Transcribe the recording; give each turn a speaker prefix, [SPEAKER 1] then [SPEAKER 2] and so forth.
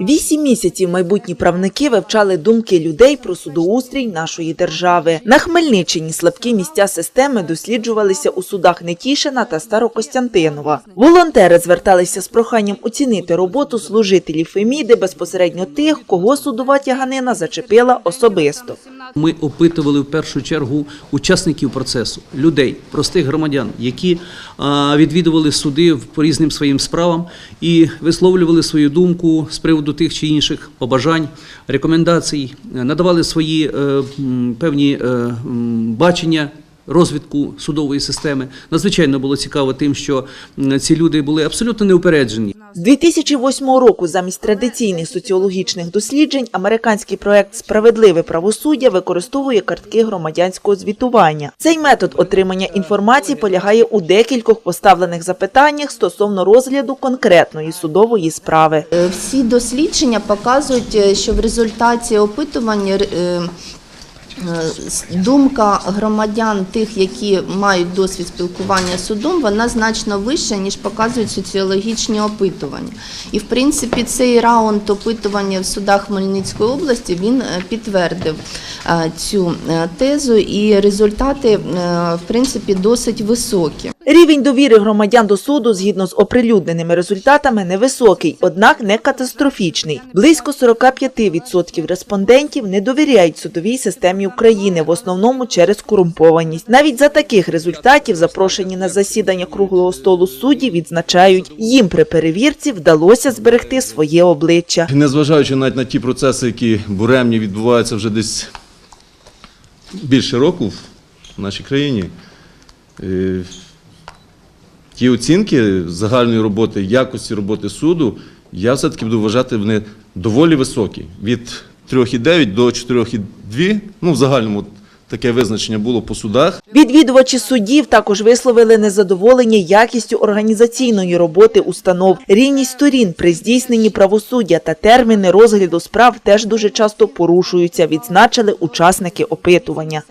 [SPEAKER 1] Вісім місяців майбутні правники вивчали думки людей про судоустрій нашої держави. На Хмельниччині слабкі місця системи досліджувалися у судах Нетішина та Старокостянтинова. Волонтери зверталися з проханням оцінити роботу служителів Феміди безпосередньо тих, кого судова тяганина зачепила особисто.
[SPEAKER 2] Ми опитували в першу чергу учасників процесу, людей, простих громадян, які відвідували суди по різним своїм справам і висловлювали свою думку з приводу тих чи інших побажань, рекомендацій, надавали свої е, певні е, бачення. Розвитку судової системи надзвичайно було цікаво тим, що ці люди були абсолютно неупереджені.
[SPEAKER 1] З 2008 року замість традиційних соціологічних досліджень американський проект Справедливе правосуддя використовує картки громадянського звітування. Цей метод отримання інформації полягає у декількох поставлених запитаннях стосовно розгляду конкретної судової справи.
[SPEAKER 3] Е, Всі дослідження показують, е, що в результаті опитування е, думка громадян, тих, які мають досвід спілкування з судом, вона значно вища, ніж показують соціологічні опитування. І в принципі цей раунд опитування в судах Хмельницької області він е, підтвердив е, цю е, тезу, і результати е, в принципі досить високі.
[SPEAKER 1] Рівень довіри громадян до суду згідно з оприлюдненими результатами невисокий, однак не катастрофічний. Близько 45% респондентів не довіряють судовій системі України, в основному через корумпованість. Навіть за таких результатів запрошені на засідання круглого столу судді відзначають, їм при перевірці вдалося зберегти своє обличчя.
[SPEAKER 4] Незважаючи навіть на ті процеси, які буремні відбуваються вже десь більше року в нашій країні, е, ті оцінки загальної роботи, якості роботи суду, я все-таки буду вважати вони доволі високі. Від 3,9 до 4,2, ну в загальному таке визначення було по судах.
[SPEAKER 1] Відвідувачі судів також висловили незадоволення якістю організаційної роботи установ. Рівність сторін при здійсненні правосуддя та терміни розгляду справ теж дуже часто порушуються, відзначили учасники опитування.